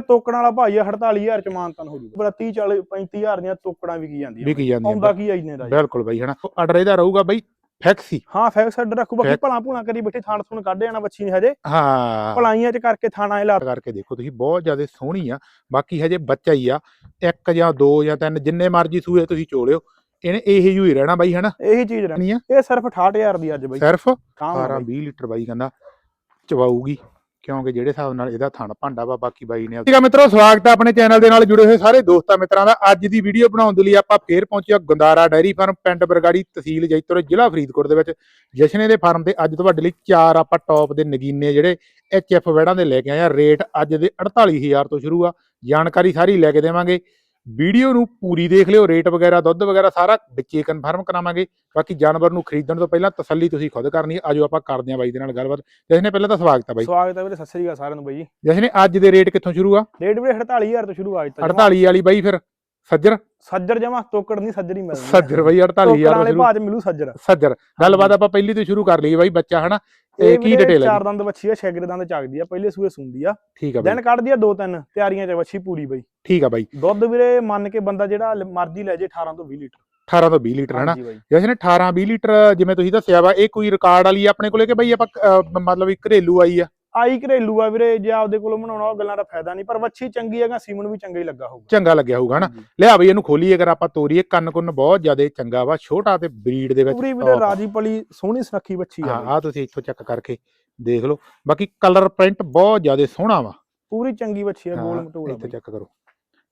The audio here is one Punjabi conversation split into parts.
ਤੋਕਣ ਵਾਲਾ ਭਾਈ ਆ 48000 ਚ ਮਾਨਤਨ ਹੋ ਜੂਗਾ। 30 40 35000 ਦੀਆਂ ਤੋਕੜਾਂ ਵਿਕੀ ਜਾਂਦੀਆਂ ਵਿਕੀ ਜਾਂਦੀਆਂ ਆਉਂਦਾ ਕੀ ਆ ਇੰਨੇ ਦਾ? ਬਿਲਕੁਲ ਬਾਈ ਹਨਾ? ਆਰਡਰ ਇਹਦਾ ਰਹੂਗਾ ਬਾਈ ਫਿਕਸ। ਹੀ ਹਾਂ ਫੈਕ ਸਾਈਡ ਰੱਖੂ ਬਾਕੀ ਭਲਾ ਭੂਣਾ ਕਰੀ ਬੈਠੇ ਥਾਣ ਥੁਣ ਕੱਢ ਜਾਣਾ ਬੱਚੀ ਨੇ ਹਜੇ। ਹਾਂ। ਭਲਾਈਆਂ ਚ ਕਰਕੇ ਥਾਣਾ ਇਹ ਲਾ ਕਰਕੇ ਦੇਖੋ ਤੁਸੀਂ ਬਹੁਤ ਜ਼ਿਆਦਾ ਸੋਹਣੀ ਆ। ਬਾਕੀ ਹਜੇ ਬੱਚਾ ਹੀ ਆ ਇੱਕ ਜਾਂ ਦੋ ਜਾਂ ਤਿੰਨ ਜਿੰਨੇ ਮਰਜ਼ੀ ਸੂਏ ਤੁਸੀਂ ਚੋਲਿਓ ਇਹਨੇ ਇਹੀ ਹੀ ਰਹਿਣਾ ਬਾਈ ਹਨਾ? ਇਹੀ ਚੀਜ਼ ਰਹਿਣੀ ਆ। ਇਹ ਸਿਰਫ 68000 ਦੀ ਅੱਜ ਬਈ। ਸਿਰਫ ਕਾਮ 18 20 ਲੀਟਰ ਬਾਈ ਕਹਿੰਦਾ ਚਵਾਊਗੀ। ਕਿਉਂਕਿ ਜਿਹੜੇ ਹਿਸਾਬ ਨਾਲ ਇਹਦਾ ਥਣ ਭਾਂਡਾ ਵਾ, ਬਾਕੀ ਬਾਈ ਨੇ ਠੀਕ ਆ ਮਿੱਤਰੋ, ਸਵਾਗਤ ਹੈ ਆਪਣੇ ਚੈਨਲ ਦੇ ਨਾਲ ਜੁੜੇ ਹੋਏ ਸਾਰੇ ਦੋਸਤਾਂ ਮਿੱਤਰਾਂ ਦਾ। ਅੱਜ ਦੀ ਵੀਡੀਓ ਬਣਾਉਣ ਦੇ ਲਈ ਆਪਾਂ ਫੇਰ ਪਹੁੰਚਿਆ ਗੁੰਦਾਰਾ ਡੈਰੀ ਫਾਰਮ, ਪਿੰਡ ਬਰਗਾੜੀ ਤਹਿਸੀਲ ਜੈਤੋਰ, ਜ਼ਿਲ੍ਹਾ ਫਰੀਦਕੋਟ ਦੇ ਵਿੱਚ। ਜਸ਼ਨੇ ਦੇ ਫਾਰਮ ਤੇ ਅੱਜ ਤੁਹਾਡੇ ਲਈ ਚਾਰ ਆਪਾਂ ਟੌਪ ਦੇ ਨਗੀਨੇ ਜਿਹੜੇ ਐਚਐਫ ਵੈੜਾਂ ਦੇ ਲੈ ਕੇ ਆਏ ਆ। ਰੇਟ ਅੱਜ ਦੇ 48000 ਤੋਂ ਸ਼ੁਰੂ ਆ। ਜਾਣਕਾਰੀ ਸਾਰੀ ਲੈ ਕੇ ਦੇਵਾਂਗੇ। ਵੀਡੀਓ ਨੂੰ ਪੂਰੀ ਦੇਖ ਲਿਓ ਰੇਟ ਵਗੈਰਾ ਦੁੱਧ ਵਗੈਰਾ ਸਾਰਾ ਵਿੱਚੇ ਕਨਫਰਮ ਕਰਾਵਾਂਗੇ। ਬਾਕੀ ਜਾਨਵਰ ਨੂੰ ਖਰੀਦਣ ਤੋਂ ਪਹਿਲਾਂ ਤਸੱਲੀ ਤੁਸੀਂ ਖੁਦ ਕਰਨੀ ਆਜੋ ਆਪਾਂ ਕਰਦੇ ਹਾਂ ਬਾਈ ਦੇ ਨਾਲ ਗੱਲਬਾਤ। ਜਸ਼ਨੇ ਪਹਿਲਾਂ ਤਾਂ ਸਵਾਗਤ ਹੈ ਬਾਈ। ਸਵਾਗਤ ਹੈ ਵੀਰੇ ਸਤਿ ਸ੍ਰੀ ਅਕਾਲ ਸਾਰਿਆਂ ਨੂੰ ਬਾਈ ਜੀ। ਜਸ਼ਨੇ ਅੱਜ ਦੇ ਰੇਟ ਕਿੱਥੋਂ ਸ਼ੁਰੂ ਆ? ਰੇਟ ਵੀਰੇ 48000 ਤੋਂ ਸ਼ੁਰੂ ਆ ਅੱਜ ਤੱਕ। 48 ਵਾਲੀ ਬਾਈ ਫਿਰ। ਸੱਜਰ? ਸੱਜਰ ਜਮਾ ਤੋਕੜ ਨਹੀਂ ਸੱਜਰ ਹੀ ਮਿਲਦਾ। ਸੱਜਰ ਬਾਈ 48000 ਤੋਕੜਾਂ ਤੋਂ ਵਾਲੇ ਚ ਮਿਲੂ ਸੱਜਰ। ਸੱਜਰ ਗੱਲਬਾਤ ਆਪਾਂ ਪਹਿਲੀ ਤੋਂ ਸ਼ੁਰੂ ਕਰ ਲਈਏ ਬਾਈ ਬੱਚਾ ਹਨਾ? ਤੇ ਕੀ ਡਿਟੇਲ ਹੈ ਚਾਰ ਦੰਦ ਬੱਚੀ ਆ ਛੇਗਰੇ ਦੰਦ ਚੱਕਦੀ ਆ ਪਹਿਲੇ ਸੂਏ ਸੁੰਦੀ ਆ। ਠੀਕ ਆ ਬਾਈ। ਦਿਨ ਕੱਢਦੀ ਆ ਦੋ ਤਿੰਨ ਤਿਆਰੀਆਂ ਚ ਬੱਚੀ ਪੂਰੀ ਬਈ। ਠੀਕ ਆ ਬਾਈ। ਦੁੱਧ ਵੀਰੇ ਮੰਨ ਕੇ ਬੰਦਾ ਜਿਹੜਾ ਮਰਜ਼ੀ ਲੈ ਜੇ 18 ਤੋਂ 20 ਲੀਟਰ। 18 ਤੋਂ 20 ਲੀਟਰ ਹਨਾ? ਜਸ਼ਨੇ 18 20 ਲੀਟਰ ਜਿਵੇਂ ਤੁਸੀਂ ਦੱਸਿਆ ਵਾ ਇਹ ਕੋਈ ਰਿਕਾਰਡ ਵਾਲੀ ਆਪਣੇ ਕੋਲੇ ਕਿ ਬਾਈ ਆਪਾਂ ਮਤਲਬ ਵੀ ਘਰੇਲੂ ਆਈ ਆ? ਆਈ ਘਰੇਲੂ ਆ ਵੀਰੇ ਜੇ ਆਪਦੇ ਕੋਲੋਂ ਬਣਾਉਣਾ ਉਹ ਗੱਲਾਂ ਦਾ ਫਾਇਦਾ ਨਹੀਂ ਪਰ ਵੱਛੀ ਚੰਗੀ ਹੈਗਾ ਸੀਮਨ ਵੀ ਚੰਗਾ ਹੀ ਲੱਗਾ ਹੋਊਗਾ ਚੰਗਾ ਲੱਗਿਆ ਹੋਊਗਾ ਹਨਾ। ਲਿਆ ਬਈ ਇਹਨੂੰ ਖੋਲੀਏ ਅਗਰ ਆਪਾਂ ਤੋਰੀਏ ਕੰਨ ਕੁੰਨ ਬਹੁਤ ਜ਼ਿਆਦਾ ਚੰਗਾ ਵਾ ਛੋਟਾ ਤੇ ਬਰੀਡ ਦੇ ਵਿੱਚ ਪੂਰੀ ਵੀਰੇ। ਰਾਜੀ ਪਲੀ ਸੋਹਣੀ ਸੁਨੱਖੀ ਬੱਚੀ ਆ ਹਾਂ। ਆ ਤੁਸੀਂ ਇੱਥੋਂ ਚੈੱਕ ਕਰਕੇ ਦੇਖ ਲਓ ਬਾਕੀ ਕਲਰ ਪ੍ਰਿੰਟ ਬਹੁਤ ਜ਼ਿਆਦਾ ਸੋਹਣਾ ਵਾ ਪੂਰੀ ਚੰਗੀ ਬੱਚੀ ਆ ਗੋਲ ਮਟੋਲਾ ਇੱਥੇ। ਚੈੱਕ ਕਰੋ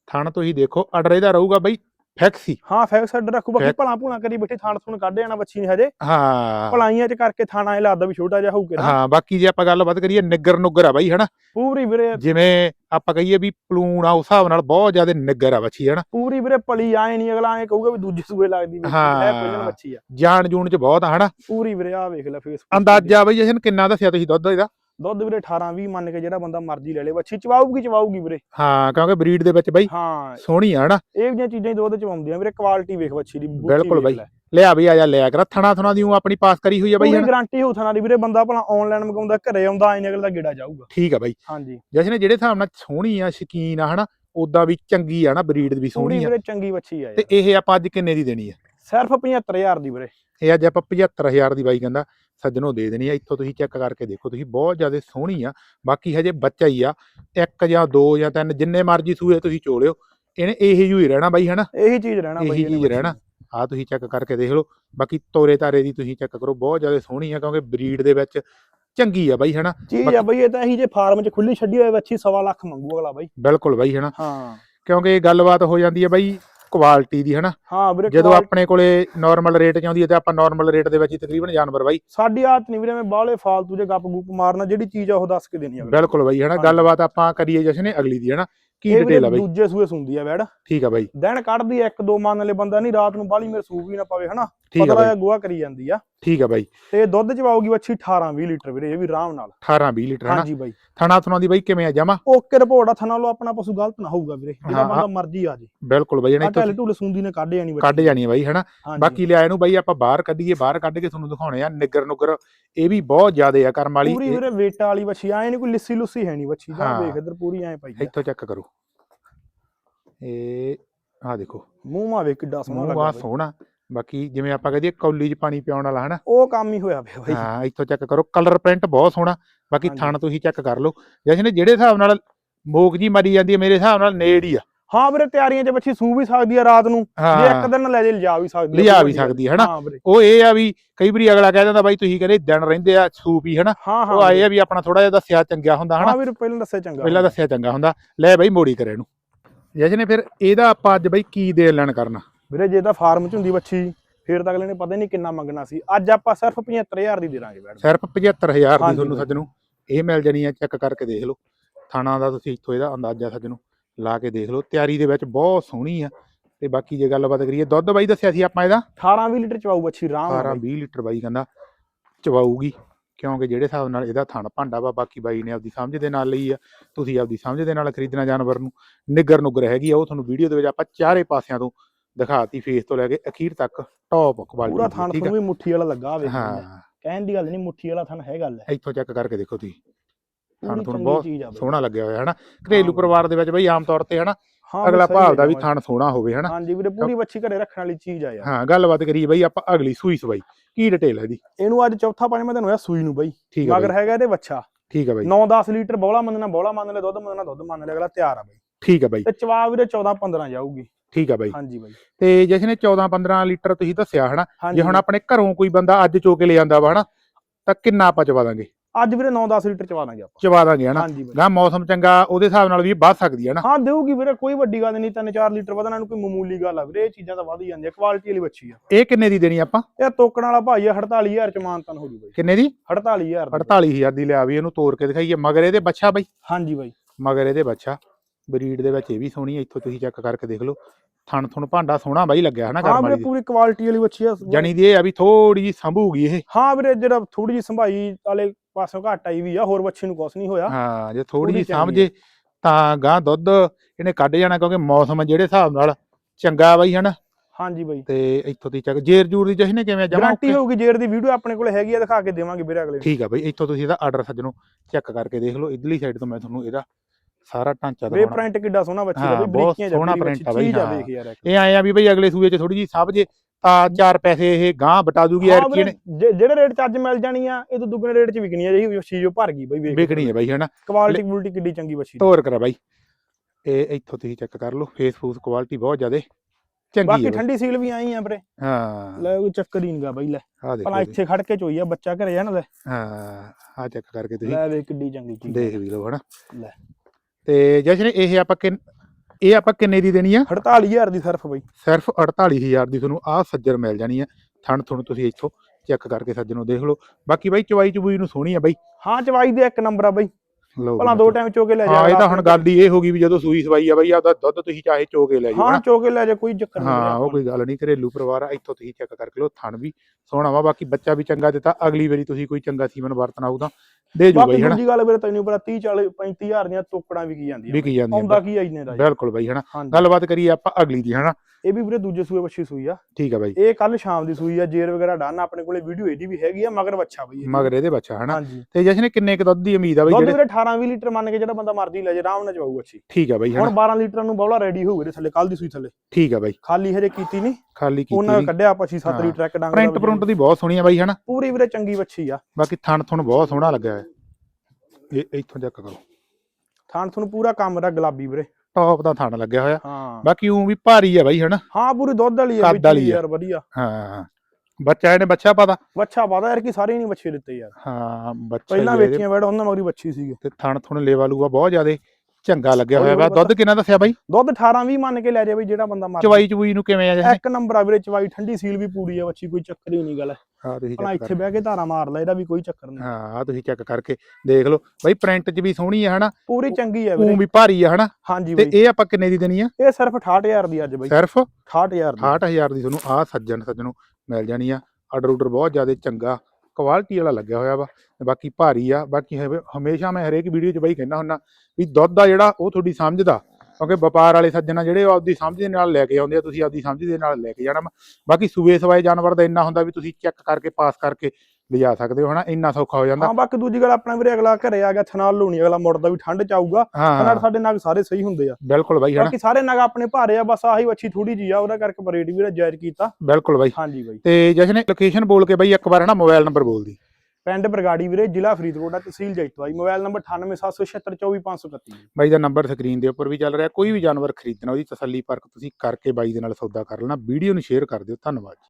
ਥਣ ਤੁਸੀਂ ਦੇਖੋ ਆਰਡਰ ਇਹਦਾ ਰਹੂਗਾ ਬਈ ਫਿਕਸ ਹੀ ਹਾਂ ਫੈਕ ਸਾਈਡ ਰੱਖੂ ਬਾਕੀ ਭਲਾ ਭੂਣਾ ਕਰੀ ਬੈਠੇ ਥਾਣ ਥੁਣ ਕੱਢ ਜਾਣਾ ਬੱਚੀ ਨੇ ਹਜੇ। ਹਾਂ। ਭਲਾਈਆਂ ਚ ਕਰਕੇ ਥਾਣਾ ਇਹ ਲੱਗਦਾ ਵੀ ਛੋਟਾ ਜਿਹਾ ਹੋਊਗਾ ਹਾਂ ਬਾਕੀ ਜੇ ਆਪਾਂ ਗੱਲਬਾਤ ਕਰੀਏ ਨਿੱਗਰ ਨੁੱਗਰ ਆ ਬਾਈ ਹਨਾ? ਪੂਰੀ ਵੀਰੇ ਜਿਵੇਂ ਆਪਾਂ ਕਹੀਏ ਵੀ ਪਲੂਣ ਆ ਉਸ ਹਿਸਾਬ ਨਾਲ ਬਹੁਤ ਜ਼ਿਆਦਾ ਨਿੱਗਰ ਆ ਬੱਚੀ ਹਨਾ? ਪੂਰੀ ਵੀਰੇ ਪਲੀ ਆਏ ਨਹੀਂ ਅਗਲਾ ਐ ਕਹੂਗਾ ਵੀ ਦੂਜੇ ਸੂਏ ਲੱਗਦੀ ਵੀ ਹਾਂ। ਇਹ ਪਹਿਲਾਂ ਬੱਚੀ ਆ। ਜਾਨ ਜੂਨ ਚ ਬਹੁਤ ਆ ਹਨਾ? ਪੂਰੀ ਵੀਰੇ ਆ ਵੇਖ ਲੈ ਫੇਸਬੁੱਕ ਅੰਦਾਜ਼ਾ ਬਈ ਜਸ਼ਨ ਕਿੰਨਾ ਦੱਸਿਆ ਤੁਸੀਂ ਦੁੱਧ ਇਹਦਾ? ਦੁੱਧ ਵੀਰੇ 18 20 ਮੰਨ ਕੇ ਜਿਹੜਾ ਬੰਦਾ ਮਰਜ਼ੀ ਲੈ ਲੇ ਬੱਚੀ ਚਵਾਊਗੀ ਚਵਾਊਗੀ ਵੀਰੇ। ਹਾਂ ਕਿਉਂਕਿ ਬਰੀਡ ਦੇ ਵਿੱਚ ਬਾਈ ਹਾਂ। ਸੋਹਣੀ ਆ ਹਨਾ? ਇਹ ਜਿਹੀਆਂ ਚੀਜ਼ਾਂ ਹੀ ਦੁੱਧ ਚਵਾਉਂਦੀਆਂ ਵੀਰੇ ਕੁਆਲਿਟੀ ਵੇਖ ਬੱਚੀ ਦੀ ਬਿਲਕੁਲ ਬਾਈ। ਲਿਆ ਬਈ ਆ ਜਾ ਲਿਆ ਕਰ। ਥਣਾ ਥਣਾ ਦੀ ਊਂ ਆਪਣੀ ਪਾਸ ਕਰੀ ਹੋਈ ਆ ਬਾਈ ਹਨਾ? ਗਾਰੰਟੀ ਹੋ ਥਾਣਾ ਦੀ ਵੀਰੇ ਬੰਦਾ ਭਲਾ ਆਨਲਾਈਨ ਮੰਗਾਉਂਦਾ ਘਰੇ ਆਉਂਦਾ ਐ ਅਗਲਾ ਗੇੜਾ ਜਾਊਗਾ। ਠੀਕ ਆ ਬਾਈ। ਹਾਂਜੀ। ਜਸ਼ਨ ਜਿਹੜੇ ਹਿਸਾਬ ਨਾਲ ਸੋਹਣੀ ਆ ਸ਼ਕੀਨ ਆ ਹਨਾ ਉਦਾਂ ਵੀ ਚੰਗੀ ਆ ਨਾ ਬਰੀਡ ਵੀ ਸੋਹਣੀ ਆ। ਵੀਰੇ ਚੰਗੀ ਬੱਚੀ ਆ ਤੇ। ਇਹ ਆਪਾਂ ਅੱਜ ਕਿੰਨੇ ਦੀ ਦੇਣੀ ਆ? ਸਿਰਫ 75000 ਦੀ ਵੀਰੇ। ਇਹ ਅੱਜ ਆਪਾਂ 75000 ਦੀ ਬਾਈ ਕਹਿੰਦਾ। ਸੱਜਣੋਂ ਦੇ ਦੇਣੀ ਆ ਇੱਥੋਂ ਤੁਸੀਂ ਚੈੱਕ ਕਰਕੇ ਦੇਖੋ ਤੁਸੀਂ ਬਹੁਤ ਜ਼ਿਆਦਾ ਸੋਹਣੀ ਆ ਬਾਕੀ ਹਜੇ ਬੱਚਾ ਹੀ ਆ ਇੱਕ ਜਾਂ ਦੋ ਜਾਂ ਤਿੰਨ ਜਿੰਨੇ ਮਰਜ਼ੀ ਸੂਏ ਤੁਸੀਂ ਚੋਲਿਓ ਇਹਨੇ ਇਹੀ ਹੀ ਰਹਿਣਾ ਬਾਈ ਹਨਾ? ਇਹੀ ਚੀਜ਼ ਰਹਿਣਾ ਬਾਈ ਇਹੀ ਚੀਜ਼ ਰਹਿਣਾ। ਆ ਤੁਸੀਂ ਚੈੱਕ ਕਰਕੇ ਦੇਖ ਲਓ ਬਾਕੀ ਤੋਰੇ ਤਾਰੇ ਦੀ ਤੁਸੀਂ ਚੈੱਕ ਕਰੋ ਬਹੁਤ ਜ਼ਿਆਦਾ ਸੋਹਣੀ ਆ ਕਿਉਂਕਿ ਬਰੀਡ ਦੇ ਵਿੱਚ ਚੰਗੀ ਆ ਬਾਈ ਹਨਾ? ਚੀਜ਼ ਆ ਬਈ ਇਹ ਤਾਂ ਇਹੀ ਜੇ ਫਾਰਮ 'ਚ ਖੁੱਲੀ ਛੱਡੀ ਹੋਏ ਬੱਚੀ ਸਵਾ ਲੱਖ ਮੰਗੂ ਅਗਲਾ ਬਾਈ। ਬਿਲਕੁਲ ਬਾਈ ਹਨਾ? ਹਾਂ। ਕਿਉਂਕਿ ਇਹ ਗੱਲਬਾਤ ਹੋ ਜਾਂਦੀ ਹੈ ਬਾਈ ਕੁਆਲਿਟੀ ਦੀ ਹਨਾ ਹਾਂ ਵੀਰੇ ਜਦੋਂ quality- ਆਪਣੇ ਕੋਲੇ ਨਾਰਮਲ ਰੇਟ ਚ ਆਉਂਦੀ ਹੈ ਤੇ ਆਪਾਂ ਨਾਰਮਲ ਰੇਟ ਦੇ ਵਿੱਚ ਹੀ ਤਕਰੀਬਨ ਜਾਨਵਰ ਬਾਈ ਸਾਡੀ ਆਦਤ ਨਹੀਂ ਵੀਰੇ ਮੈਂ ਬਾਹਲੇ ਫਾਲਤੂ ਜੇ ਗੱਪ ਗੁੱਪ ਮਾਰਨਾ ਜਿਹੜੀ ਚੀਜ਼ ਆ ਉਹ ਦੱਸ ਕੇ ਦੇਣੀ ਆ ਵੀਰੇ। ਬਿਲਕੁਲ ਬਾਈ ਹਨਾ। ਗੱਲਬਾਤ ਆਪਾਂ ਕਰੀਏ ਜਸ਼ਨ ਅਗਲੀ ਦੀ ਹਨਾ ਕੀ ਡਿਟੇਲ ਆ ਬਾਈ? ਦੂਜੇ ਸੂਏ ਸੁੰਦੀ ਆ ਵੈੜ। ਠੀਕ ਆ ਬਾਈ। ਦਿਨ ਕੱਢਦੀ ਇੱਕ ਦੋ ਮੰਨ ਲੈ ਬੰਦਾ ਨਹੀਂ ਰਾਤ ਨੂੰ ਬਾਹਲੀ ਮੇਰੇ ਸੂਪ ਵੀ ਨਾ ਪਵੇ ਹਨਾ? ਪਤਲਾ ਜਿਹਾ ਗੋਹਾ ਕਰੀ ਜਾਂਦੀ ਆ। ਠੀਕ ਆ ਬਾਈ। ਤੇ ਦੁੱਧ ਚ ਪਾਉਗੀ ਬੱਚੀ 18 20 ਲੀਟਰ ਵੀਰੇ ਇਹ ਵੀ ਆਰਾਮ ਨਾਲ। 18 20 ਲੀਟਰ ਹਨਾ? ਹਾਂਜੀ ਬਾਈ। ਥਣਾ ਥਣਾ ਦੀ ਬਾਈ ਕਿਵੇਂ ਆ ਜਾਮਾ? ਓਕੇ ਰਿਪੋਰਟ ਆ ਥਣਾ ਲੋ ਆਪਣਾ ਪਸ਼ੂ ਗਲਤ ਨਾ ਹੋਊਗਾ ਵੀਰੇ। ਜਿਹੜਾ ਬੰਦਾ ਮਰਜ਼ੀ ਆ ਜੇ। ਬਿਲਕੁਲ ਬਾਈ ਇੱਥੋਂ ਢਲ ਢੁਲ ਸੁੰਦੀ ਨੇ ਕੱਢ ਜਾਣੀ ਕੱਢ ਜਾਣੀ ਬਾਈ ਹਨਾ। ਬਾਕੀ ਲਿਆ ਇਹਨੂੰ ਬਾਈ ਆਪਾਂ ਬਾਹਰ ਕੱਢੀਏ ਬਾਹਰ ਕੱਢ ਕੇ ਤੁਹਾਨੂੰ ਦਿਖਾਉਣੇ ਆ ਨਿੱਗਰ ਨੁੱਗਰ। ਇਹ ਵੀ ਬਹੁਤ ਜ਼ਿਆਦਾ ਆ ਕਰਮ ਵਾਲੀ। ਪੂਰੀ ਵੀਰੇ ਵੇਟਾ ਵਾਲੀ ਬੱਚੀ ਐ ਨਹੀਂ ਕੋਈ ਲਿੱਸੀ ਲੁੱਸੀ ਹੈ ਨਹੀਂ ਬੱਚੀ ਜਾਂ। ਵੇਖ ਇਧਰ ਪੂਰੀ ਐ ਪਈ। ਇੱਥੋਂ ਚੈੱਕ ਕਰੋ। ਇਹ ਆ ਦੇਖੋ। ਮੂੰਹ ਵੇਖ ਕਿੱਡਾ ਸੋਹਣਾ ਮੂੰਹ ਆ। ਸੋਹਣਾ। ਬਾਕੀ ਜਿਵੇਂ ਆਪਾਂ ਕਹਦੇ ਕੌਲੀ 'ਚ ਪਾਣੀ ਪਿਆਉਣ ਵਾਲਾ ਹਨਾ? ਉਹ ਕੰਮ ਹੀ ਹੋਇਆ ਪਿਆ ਬਾਈ। ਹਾਂ ਇੱਥੋਂ ਚੈੱਕ ਕਰੋ। ਕਲਰ ਪ੍ਰਿੰਟ ਬਹੁਤ ਸੋਹਣਾ। ਬਾਕੀ ਹਾਂਜੀ। ਥਣ ਤੁਸੀਂ ਚੈੱਕ ਕਰ ਲਓ। ਜਸ਼ਨ ਜਿਹੜੇ ਹਿਸਾਬ ਨਾਲ ਮੋਕ ਜੀ ਮਰੀ ਜਾਂਦੀ ਹੈ ਮੇਰੇ ਹਿਸਾਬ ਨਾਲ ਨੇੜ ਹੀ ਆ। ਹਾਂ ਵੀਰੇ ਤਿਆਰੀਆਂ 'ਚ ਬੱਚੀ ਸੂ ਵੀ ਸਕਦੀ ਆ ਰਾਤ ਨੂੰ। ਜੇ ਇੱਕ ਹਾਂ ਦਿਨ ਲੈ ਜੇ ਲਿਜਾ ਵੀ ਸਕਦੀ ਆ ਲਿਜਾ ਕੋਈ ਵੀ ਸਕਦੀ ਹੈ ਹਨਾ? ਹਾਂ ਵੀਰੇ। ਉਹ ਇਹ ਆ ਵੀ ਕਈ ਵਾਰੀ ਅਗਲਾ ਕਹਿ ਦਿੰਦਾ ਬਾਈ ਤੁਸੀਂ ਕਹਿੰਦੇ ਦਿਨ ਰਹਿੰਦੇ ਆ ਸੂਪ ਹੀ ਹਨਾ? ਹਾਂ ਹਾਂ ਉਹ ਆਏ। ਆ ਵੀ ਆਪਣਾ ਥੋੜਾ ਜਿਹਾ ਦੱਸਿਆ ਚੰਗਿਆ ਹੁੰਦਾ ਹਨਾ? ਹਾਂ ਵੀਰੇ ਪਹਿਲਾਂ ਦੱਸਿਆ ਚੰਗਾ ਪਹਿਲਾਂ ਦੱਸਿਆ ਚੰਗਾ ਹੁੰਦਾ। ਲੈ ਬਾਈ ਮੋੜੀ ਕਰੇ ਇਹਨੂੰ। ਜਸ਼ਨ ਫਿਰ ਇਹਦਾ ਆਪਾਂ ਅੱਜ ਬਾਈ ਕੀ ਦੇ ਲੈਣ ਕਰਨਾ? ਵੀਰੇ ਜੇ ਤਾਂ ਫਾਰਮ 'ਚ ਹੁੰਦੀ ਬੱਚੀ ਫੇਰ ਤਾਂ ਅਗਲੇ ਨੇ ਪਤਾ ਹੀ ਨਹੀਂ ਕਿੰਨਾ ਮੰਗਣਾ ਸੀ। ਅੱਜ ਆਪਾਂ ਸਿਰਫ 75000 ਦੀ ਦੇ ਦਾਂਗੇ ਸਿਰਫ 75000 ਦੀ ਤੁਹਾਨੂੰ। ਸੱਜਣੋ। ਇਹ ਮਿਲ ਜਾਣੀ ਆ ਚੈੱਕ ਕਰਕੇ ਦੇਖ ਲਓ। ਥਾਣਾ ਦਾ ਤੁਸੀਂ ਇੱਥੋਂ ਇਹਦਾ ਅੰਦਾਜ਼ਾ ਸੱਜਣੋ ਲਾ ਕੇ ਦੇਖ ਲਓ। ਤਿਆਰੀ ਦੇ ਵਿੱਚ ਬਹੁਤ ਸੋਹਣੀ ਆ। ਤੇ ਬਾਕੀ ਜੇ ਗੱਲਬਾਤ ਕਰੀਏ ਦੁੱਧ ਬਾਈ ਦੱਸਿਆ ਸੀ ਆਪਾਂ ਇਹਦਾ? 18 20 ਲੀਟਰ ਚਵਾਊ ਬੱਚੀ ਆਰਾਮ 18 ਨਾਲ 20 ਲੀਟਰ ਬਾਈ ਕਹਿੰਦਾ ਚਵਾਊਗੀ। ਕਿਉਂਕਿ ਜਿਹੜੇ ਹਿਸਾਬ ਨਾਲ ਇਹਦਾ ਥਣ ਭਾਂਡਾ ਵਾ ਬਾਕੀ ਬਾਈ ਨੇ ਆਪਦੀ ਸਮਝ ਦੇ ਨਾਲ ਲਈ ਆ ਤੁਸੀਂ ਆਪਦੀ ਸਮਝ ਦੇ ਨਾਲ ਖਰੀਦਣਾ ਜਾਨਵਰ ਨੂੰ। ਨਿੱਗਰ ਨੁੱਗਰ ਹੈਗੀ ਆ ਉਹ ਤੁਹਾਨੂੰ ਵੀਡੀਓ ਦੇ ਵਿੱਚ ਆਪਾਂ ਚਾਰੇ ਪਾਸਿਆਂ ਤੋਂ ਦਿਖਾਤੀ ਫੇਸ ਤੋਂ ਲੈ ਕੇ ਅਖੀਰ ਤੱਕ ਟੌਪ ਪੂਰਾ ਕੁਆਲਿਟੀ ਥਣ ਠੀਕ ਤੋਂ ਆ ਵੀ ਮੁੱਠੀ ਵਾਲਾ ਲੱਗਾ ਵੇ ਹਾਂ। ਕਹਿਣ ਦੀ ਗੱਲ ਨਹੀਂ ਮੁੱਠੀ ਵਾਲਾ ਥਣ ਹੈ ਗੱਲ ਹੈ ਇੱਥੋਂ ਚੈੱਕ ਕਰਕੇ ਦੇਖੋ ਤੁਸੀਂ। ਥਣ ਪੂਰੀ ਥਣ ਚੰਗੀ ਬਹੁਤ। ਸੋਹਣਾ ਲੱਗਿਆ ਹੋਇਆ ਹਨਾ? ਘਰੇਲੂ ਬਈ। ਪਰਿਵਾਰ ਦੇ ਵਿੱਚ ਬਈ ਆਮ ਤੌਰ ਤੇ ਹਨਾ? ਹਾਂ ਅਗਲਾ ਭਾਵ ਦਾ ਵੀ। ਥਣ ਸੋਹਣਾ ਹੋਵੇ ਹਨਾ? ਹਾਂਜੀ ਵੀਰੇ ਪੂਰੀ ਬੱਚੀ ਘਰੇ ਰੱਖਣ ਵਾਲੀ ਚੀਜ਼ ਆ ਯਾਰ। ਹਾਂ ਗੱਲਬਾਤ ਕਰੀਏ ਬਈ ਆਪਾਂ ਅਗਲੀ ਸੂਈ ਸਵਾਈ। ਕੀ ਡਿਟੇਲ ਹੈ ਇਹਦੀ? ਇਹਨੂੰ ਅੱਜ ਚੌਥਾ ਪੰਜਵਾਂ ਦਿਨ ਹੋਇਆ ਸੂਈ ਨੂੰ ਬਈ। ਠੀਕ ਹੈ ਮਗਰ ਹੈਗਾ ਇਹਦੇ ਬੱਚਾ ਠੀਕ ਹੈ ਬਈ। 9-10 ਲੀਟਰ ਬੋਲਾ ਮੰਨਣਾ ਬੋਲਾ ਮੰਨ ਲੈ ਦੁੱਧ ਮੰਨਣਾ ਦੁੱਧ ਮੰਨ ਲੈ ਅਗਲਾ ਤਿਆਰ ਆ ਬਈ। ਠੀਕ ਹੈ ਬਈ। ਤੇ ਚਵਾ ਵੀਰੇ 14-15 ਜਾਊਗੀ। ਠੀਕ ਹੈ ਬਈ। ਹਾਂਜੀ ਬਈ। ਤੇ ਜਿਸਨੇ 14 15 ਲੀਟਰ ਤੁਸੀਂ ਦੱਸਿਆ ਹਨਾ? ਜੇ ਹੁਣ ਆਪਣੇ ਘਰੋਂ ਕੋਈ ਬੰਦਾ ਅੱਜ ਚੋ ਕੇ ਲੈ ਜਾਂਦਾ ਵਾ ਹਨਾ? ਤਾਂ ਕਿੰਨਾ ਆਪਾਂ ਚਵਾ ਦਾਂਗੇ? ਅੱਜ ਵੀਰੇ 9-10 ਲੀਟਰ ਚਵਾ ਦਾਂਗੇ ਆਪਾਂ। ਚਵਾ ਦਾਂਗੇ ਹਨਾ? ਹਾਂਜੀ ਬਈ। ਗਾ ਮੌਸਮ ਚੰਗਾ ਉਹਦੇ ਹਿਸਾਬ ਨਾਲ ਵੀ ਵੱਧ ਸਕਦੀ ਹੈ ਨਾ ਹਾਂ ਦੇਊਗੀ ਵੀਰੇ ਕੋਈ ਵੱਡੀ ਗੱਲ ਨਹੀਂ 3-4 ਲੀਟਰ ਵਧਣਾ ਨੂੰ ਕੋਈ ਮਾਮੂਲੀ ਗੱਲ ਆ ਵੀਰੇ ਇਹ ਚੀਜ਼ਾਂ ਤਾਂ ਵਧ ਹੀ ਜਾਂਦੀਆਂ ਕੁਆਲਿਟੀ ਵਾਲੀ ਬੱਚੀ ਆ। ਇਹ ਕਿੰਨੇ ਦੀ ਦੇਣੀ ਆਪਾਂ? ਇਹ ਤੋਕਣ ਵਾਲਾ ਭਾਈ ਆ 48000 ਚ ਮਾਨਤਨ ਹੋ ਜੂ ਬਈ। ਕਿੰਨੇ ਦੀ? 48000 ਦੀ। 48000 ਦੀ ਲਿਆ ਵੀ ਇਹਨੂੰ ਤੋੜ ਕੇ ਦਿਖਾਈਏ। ਮਗਰ ਇਹਦੇ ਬੱਚਾ ਬਈ? ਹਾਂਜੀ ਬਾਈ। ਮਗਰ ਇਹਦੇ ਬੱਚਾ। ਬਰੀਡ ਦੇ ਵਿੱਚ ਇਹ ਵੀ ਸੋਹਣੀ ਹੈ ਇੱਥੋਂ ਤੁਸੀਂ ਚੈੱਕ ਕਰਕੇ ਦੇਖ ਲਓ। ਥਣ ਥਣ ਭਾਂਡਾ ਸੋਹਣਾ ਬਾਈ ਲੱਗਿਆ ਹਨਾ ਹਾਂ ਕਰਮ ਵੀਰੇ ਵਾਲੀ। ਪੂਰੀ ਕੁਆਲਿਟੀ ਵਾਲੀ ਬੱਚੀ ਆ ਜਾਣੀ ਦੀ ਇਹ ਆ ਵੀ ਥੋੜੀ ਜੀ ਸੰਭੂਗੀ ਇਹ। ਹਾਂ ਵੀਰੇ ਜਿਹੜਾ ਥੋੜੀ ਜਿਹੀ ਸੰਭਾਈ ਵਾਲੇ ਪਾਸੋਂ ਘੱਟ ਆਈ ਵੀ ਆ ਹੋਰ ਬੱਚੀ ਨੂੰ ਕੁਛ ਨਹੀਂ ਹੋਇਆ। ਹਾਂ ਜੇ ਥੋੜੀ ਜੀ ਚੰਗੀ ਸਮਝੇ ਤਾਂ ਗਾਂ ਦੁੱਧ ਇਹਨੇ ਕੱਢ ਜਾਣਾ ਕਿਉਂਕਿ ਮੌਸਮ ਜਿਹੜੇ ਹਿਸਾਬ ਨਾਲ ਚੰਗਾ ਬਾਈ ਹਨਾ? ਹਾਂਜੀ ਬਾਈ। ਤੇ ਇੱਥੋਂ ਦੀ ਚੈੱਕ ਜੇਰ ਜੂਰ ਦੀ ਜਸ਼ਨੇ ਕਿਵੇਂ ਜਮਾ ਗਾਰੰਟੀ ਹੋਊਗੀ ਜੇਰ ਦੀ ਵੀਡੀਓ ਆਪਣੇ ਕੋਲ ਹੈਗੀ ਆ ਦਿਖਾ ਕੇ ਦੇਵਾਂਗੇ ਵੀਰੇ ਅਗਲੇ ਨੂੰ। ਠੀਕ ਆ ਬਈ ਇੱਥੋਂ ਤੁਸੀਂ ਇਹਦਾ ਆਰਡਰ ਸੱਜਣੋ ਚੈੱਕ ਕਰਕੇ ਦੇਖ ਲਓ ਇਧਰਲੀ ਸਾਈਡ ਤੋਂ ਮੈਂ ਤੁਹਾਨੂੰ ਇਹਦਾ ਸਾਰਾ ਢਾਂਚਾ ਵੇ ਦਿਖਾਉਣਾ। ਪ੍ਰਿੰਟ ਕਿੱਡਾ ਸੋਹਣਾ ਬੱਚੀ ਦਾ ਹਾਂ, ਬਈ ਬਹੁਤ ਬਰੀਕੀਆਂ ਸੋਹਣਾ print ਆ ਬਈ, ਚੀਜ਼ ਆ ਹਾਂ। ਵੇਖ ਯਾਰ ਇੱਕ। ਇਹ ਆਏ ਆ ਵੀ ਬਈ ਅਗਲੇ ਸੂਏ 'ਚ ਥੋੜੀ ਜੀ ਸਭ ਜੇ ਤਾਂ ਚਾਰ ਪੈਸੇ ਇਹ ਗਾਂ ਬਟਾ ਦੂਗੀ ਹਾਂ ਯਾਰ ਕੀ ਵੀਰੇ, ਇਹਨੇ। ਜੇ- ਜਿਹੜੇ ਰੇਟ ਚ ਅੱਜ ਮਿਲ ਜਾਣੀ ਆ ਇਹ ਤੋਂ ਦੁੱਗਣੇ ਰੇਟ ਚ ਵਿਕਣੀ ਆ ਜਿਹੀ ਚੀਜ਼ ਉਹ ਭਰ ਗਈ ਬਈ ਵੇਖ ਵਿਕਣੀ ਹੈ ਬਾਈ ਹਨਾ। ਕੁਆਲਿਟੀ ਕੁਆਲਿਟੀ ਕਿੱਡੀ ਚੰਗੀ ਬੱਚੀ ਦੀ। ਤੋਰ ਕਰਾ ਬਾਈ। ਇਹ ਇੱਥੋਂ ਤੁਸੀਂ ਚੈੱਕ ਕਰ ਲਓ ਫੇਸ ਫੂਸ ਕੁਆਲਿਟੀ ਬਹੁਤ ਜ਼ਿਆਦੇ। ਚੰਗੀ ਬਾਕੀ ਹੈ ਬਾਈ। ਠੰਡੀ ਸੀਲ ਵੀ ਆਈ ਆ ਵੀਰੇ। ਹਾਂ। ਲੈ ਕੋਈ ਚੱਕਰ ਹੀ ਨਹੀਂਗਾ ਬਈ ਲੈ। ਆ ਦੇਖੋ ਭਲਾ ਜੀ। ਇੱਥੇ ਖੜ ਕੇ ਚੋਈ ਆ ਬੱਚਾ ਘਰੇ ਨਾ ਲੈ। ਹਾਂ ਆ ਚੈੱਕ ਕਰਕੇ ਤੁਸੀਂ। ਲੈ ਵੇ ਕਿੱਡੀ ਚੰਗੀ ਚੀਜ਼ ਦੇਖ ਵੀ ਲਓ ਹਨਾ। ਲੈ। ਤੇ ਜਸ਼ਨ ਇਹ ਆਪਾਂ ਕਿੰਨ ਇਹ ਆਪਾਂ ਕਿੰਨੇ ਦੀ ਦੇਣੀ ਆ? 48000 ਦੀ ਸਰਫ ਬਈ। ਸਿਰਫ 48000 ਦੀ ਤੁਹਾਨੂੰ ਆਹ ਸੱਜਰ ਮਿਲ ਜਾਣੀ ਆ। ਥਣ ਥਣ ਤੁਸੀਂ ਇੱਥੋਂ ਚੈੱਕ ਕਰਕੇ ਸੱਜਣੋਂ ਦੇਖ ਲਓ। ਬਾਕੀ ਬਾਈ ਚਵਾਈ ਚਬੂਈ ਨੂੰ ਸੋਹਣੀ ਆ ਬਾਈ। ਹਾਂ ਚਵਾਈ ਦੇ ਇੱਕ ਨੰਬਰ ਆ ਬਈ। ਲਓ ਭਲਾ ਦੋ ਟਾਈਮ ਚੋ ਕੇ ਲੈ ਜਾ ਹਾਂ ਇਹ ਤਾਂ ਹੁਣ ਗੱਲ ਹੀ ਇਹ ਹੋ ਗਈ ਵੀ ਜਦੋਂ ਸੂਈ ਸਵਾਈ ਆ ਬਾਈ ਆਪਦਾ ਦੁੱਧ ਤੁਸੀਂ ਚਾਹੇ ਚੋ ਕੇ ਲੈ ਜਾਓ ਹਾਂ ਹਨਾ। ਚੋ ਕੇ ਲੈ ਜਾ ਕੋਈ ਚੱਕਰ ਨਹੀਂ ਹਾਂ ਉਹ ਕੋਈ ਗੱਲ ਨਹੀਂ ਘਰੇਲੂ ਪਰਿਵਾਰ ਆ ਇੱਥੋਂ ਤੁਸੀਂ ਚੈੱਕ ਕਰਕੇ ਲਓ ਥਣ ਵੀ ਸੋਹਣਾ ਵਾ ਬਾਕੀ ਬੱਚਾ ਵੀ ਚੰਗਾ ਦਿੱਤਾ ਅਗਲੀ ਵਾਰੀ ਤੁਸੀਂ ਕੋਈ ਚੰਗਾ ਸੀਮਨ ਵਰਤਣਾ ਹੋਊ ਤਾਂ ਦੇ ਜੂ ਬਾਕੀ ਦੂਜੀ ਗੱਲ ਵੀਰੇ ਤੈਨੂੰ ਪਤਾ 30 40 35000 ਦੀਆਂ ਤੋਕੜਾਂ ਵਿਕੀ ਜਾਂਦੀਆਂ ਵਿਕੀ ਜਾਂਦੀਆਂ ਆਉਂਦਾ ਕੀ ਆ ਇੰਨੇ ਦਾ? ਬਿਲਕੁਲ ਬਾਈ ਹਨਾ? ਗੱਲਬਾਤ ਕਰੀਏ ਆਪਾਂ ਅਗਲੀ ਦੀ ਹਨਾ? ਇਹ ਵੀ ਵੀਰੇ ਦੂਜੇ ਸੂਏ ਬੱਚੀ ਸੂਈ ਆ। ਠੀਕ ਆ ਬਾਈ। ਇਹ ਕੱਲ ਸ਼ਾਮ ਦੀ ਸੂਈ ਆ ਜੇਰ ਵਗੈਰਾ ਡਨ ਆਪਣੇ ਕੋਲੇ ਵੀਡੀਓ ਇਹਦੀ ਵੀ ਹੈਗੀ ਆ ਮਗਰ ਬੱਚਾ ਬਈ। ਮਗਰ ਇਹਦੇ ਬੱਚਾ ਹਨਾ? ਤੇ ਜਸ਼ਨ ਕਿੰਨੇ ਕੁ ਦੁੱਧ ਦੀ ਉਮੀਦ ਆ ਬਾਈ ਦੁੱਧ ਜਿਹੜੇ? ਵੀਰੇ 18 20 ਲੀਟਰ ਮੰਨ ਕੇ ਜਿਹੜਾ ਬੰਦਾ ਮਰਜ਼ੀ ਲੈ ਜਾ ਆਰਾਮ ਨਾਲ ਚਵਾਊ ਅੱਛੀ ਠੀਕ ਆ ਬਾਈ ਹੁਣ ਹਨਾ 12 ਲੀਟਰ ਨੂੰ ਬੌਲਾ ਰੈਡੀ ਹੋਊ ਇਹਦੇ ਥੱਲੇ ਕੱਲ ਦੀ ਸੂਈ ਥੱਲੇ। ਠੀਕ ਆ ਬਾਈ। ਖਾਲੀ ਹਜੇ ਕੀਤੀ ਨਹੀਂ ਖਾਲੀ ਉਹਨਾਂ ਕੀਤੀ ਕੱਢਿਆ ਆਪਾਂ 6 7 ਹਾਂ। ਲੀਟਰ ਇੱਕ ਡੰਗ ਦਾ ਪ੍ਰਿੰਟ ਦੀ ਬਹੁਤ ਸੋਹਣੀ ਆ ਬਾਈ ਹਨਾ? ਪੂਰੀ ਵੀਰੇ ਚੰਗੀ ਬੱਚੀ ਆ। ਬਾਕੀ ਥਣ ਥਣ ਬਹੁਤ ਸੋਹਣਾ ਲੱਗਿਆ ਹੈ ਇਹ ਇੱਥੋਂ ਚੈੱਕ ਕਰੋ। ਥਾਣ ਤੁਹਾਨੂੰ ਪੂਰਾ ਕੰਮ ਦਾ ਗੁਲਾਬੀ ਵੀਰੇ। ਟੌਪ ਦਾ ਥਣ ਲੱਗਿਆ ਹੋਇਆ। ਹਾਂ। ਬਾਕੀ ਉਹ ਵੀ ਭਾਰੀ ਆ ਬਾਈ ਹਨਾ? ਹਾਂ ਪੂਰੀ ਦੁੱਧ ਵਾਲੀ ਆ ਆ। ਯਾਰ ਵਧੀਆ। ਹਾਂ ਬੱਚਾ ਇਹਨੇ ਬੱਚਾ ਪਤਾ? ਬੱਚਾ ਪਾਦਾ ਯਾਰ ਕਿ ਸਾਰੇ ਨਹੀਂ ਬੱਚੇ ਦਿੱਤੇ ਯਾਰ। ਹਾਂ ਬੱਚਾ ਪਹਿਲਾਂ। ਵੇਚੀਆਂ ਬੈਠ ਉਹਨਾਂ ਮਗਰੀ ਬੱਚੀ ਸੀਗੇ। ਤੇ ਥਣ ਥਣ ਲੇਵਾ ਲੂਗਾ ਬਹੁਤ ਜ਼ਿਆਦੇ। ਚੰਗਾ ਲੱਗਿਆ ਹੋਇਆ ਵਾ ਦੁੱਧ ਕਿੰਨਾ ਦੱਸਿਆ ਬਾਈ? ਦੁੱਧ 18 20 ਮੰਨ ਕੇ ਲੈ ਜਾ ਬਈ ਜਿਹੜਾ ਬੰਦਾ ਮਰ ਚਵਾਈ ਚਵੂਈ ਨੂੰ ਕਿਵੇਂ ਆ ਜਸ਼ਨ ਇੱਕ ਨੰਬਰ ਆ ਵੀਰੇ ਚਵਾਈ ਠੰਡੀ ਸੀਲ ਵੀ ਪੂਰੀ ਆ ਬੱਚੀ ਕੋਈ ਚੱਕਰ ਹੀ ਨਹੀਂ ਗੱਲ। ਹਾਂ ਤੁਸੀਂ ਚੈੱਕ ਇੱਥੇ ਬਹਿ ਕੇ ਧਾਰਾ ਮਾਰ ਲੈ ਇਹਦਾ ਵੀ ਕੋਈ ਚੱਕਰ ਨਹੀਂ। ਹਾਂ ਆ ਤੁਸੀਂ ਚੈੱਕ ਕਰਕੇ ਦੇਖ ਲਓ। ਬਾਈ ਪ੍ਰਿੰਟ 'ਚ ਵੀ ਸੋਹਣੀ ਆ ਹਨਾ? ਪੂਰੀ ਚੰਗੀ ਆ ਉਹ ਵੀਰੇ ਵੀ ਭਾਰੀ ਆ ਹਨਾ? ਹਾਂਜੀ ਤੇ ਇਹ ਆਪਾਂ ਕਿੰਨੇ ਦੀ ਦੇਣੀ ਆ? ਇਹ ਸਿਰਫ 68000 ਦੀ ਅੱਜ ਬਈ। ਸਿਰਫ? 68000 ਦੀ। 68000 ਦੀ ਤੁਹਾਨੂੰ ਆ ਸੱਜਣ ਸੱਜਣੋਂ ਮਿਲ ਜਾਣੀ ਆ। ਆਰਡਰ ਆਰਡਰ ਬਹੁਤ ਜ਼ਿਆਦਾ ਚੰਗਾ। ਕੁਆਲਿਟੀ ਵਾਲਾ ਲੱਗਿਆ ਹੋਇਆ ਵਾ ਬਾਕੀ ਭਾਰੀ ਆ, ਬਾਕੀ ਹਮੇਸ਼ਾ ਮੈਂ ਹਰੇਕ ਵੀਡੀਓ 'ਚ ਬਾਈ ਕਹਿੰਦਾ ਹੁੰਨਾ ਵੀ ਦੁੱਧ ਆ ਜਿਹੜਾ ਉਹ ਤੁਹਾਡੀ ਸਮਝਦਾ ਕਿਉਂਕਿ ਵਪਾਰ ਵਾਲੇ ਸੱਜਣ ਆ ਜਿਹੜੇ ਉਹ ਆਪਦੀ ਸਮਝ ਦੇ ਨਾਲ ਲੈ ਕੇ ਆਉਂਦੇ ਆ, ਤੁਸੀਂ ਆਪਦੀ ਸਮਝ ਦੇ ਨਾਲ ਲੈ ਕੇ ਜਾਣਾ ਵਾ। ਬਾਕੀ ਸੂਏ ਸਵਾਏ ਜਾਨਵਰ ਦਾ ਇੰਨਾ ਹੁੰਦਾ ਵੀ ਤੁਸੀਂ ਚੈੱਕ ਕਰਕੇ ਪਾਸ ਕਰਕੇ ਲਿਜਾ ਸਕਦੇ ਹੋ ਹਨਾ? ਇੰਨਾ ਸੌਖਾ ਹੋ ਜਾਂਦਾ। ਹਾਂ ਬਾਕੀ ਦੂਜੀ ਗੱਲ ਆਪਣਾ ਵੀਰੇ ਅਗਲਾ ਘਰੇ ਆ ਗਿਆ ਥਨਾਲ ਲੋਣੀ ਅਗਲਾ ਮੁੜਦਾ ਵੀ ਠੰਡ ਚ ਆਊਗਾ। ਹਾਂ ਥਨਾਲ ਸਾਡੇ ਨਗ ਸਾਰੇ ਸਹੀ ਹੁੰਦੇ ਆ। ਬਿਲਕੁਲ ਬਾਈ ਹਨਾ? ਬਾਕੀ ਸਾਰੇ ਨਗ ਆਪਣੇ ਭਾਰੇ ਆ ਬਸ ਆਹੀ ਵੱਛੀ ਥੋੜੀ ਜੀ ਆ ਉਹਦਾ ਕਰਕੇ ਰੇਟ ਵੀ ਜਾਇਜ਼ ਕੀਤਾ। ਬਿਲਕੁਲ ਬਾਈ। ਹਾਂਜੀ ਬਾਈ। ਤੇ ਜਸ਼ਨ ਲੋਕੇਸ਼ਨ ਬੋਲ ਕੇ ਬਾਈ ਇੱਕ ਵਾਰ ਹਨਾ ਮੋਬਾਈਲ ਨੰਬਰ ਬੋਲ ਦੀ। ਪਿੰਡ ਬਰਗਾੜੀ ਵੀਰੇ ਜ਼ਿਲ੍ਹਾ ਫਰੀਦਕੋਟ ਆ ਤਹਿਸੀਲ ਜੈਤਵਾਈ। ਮੋਬਾਈਲ ਨੰਬਰ 9876724531 ਬਾਈ ਦਾ ਨੰਬਰ ਸਕਰੀਨ ਦੇ ਉੱਪਰ ਵੀ ਚੱਲ ਰਿਹਾ। ਕੋਈ ਵੀ ਜਾਨਵਰ ਖਰੀਦਣਾ ਉਹਦੀ ਤਸੱਲੀ ਪਰਖ ਤੁਸੀਂ ਕਰਕੇ ਬਾਈ ਦੇ ਨਾਲ ਸੌਦਾ ਕਰ ਲੈਣਾ। ਵੀਡੀਓ ਨੂੰ ਸ਼ੇਅਰ ਕਰ ਦਿਓ। ਧੰਨਵਾਦ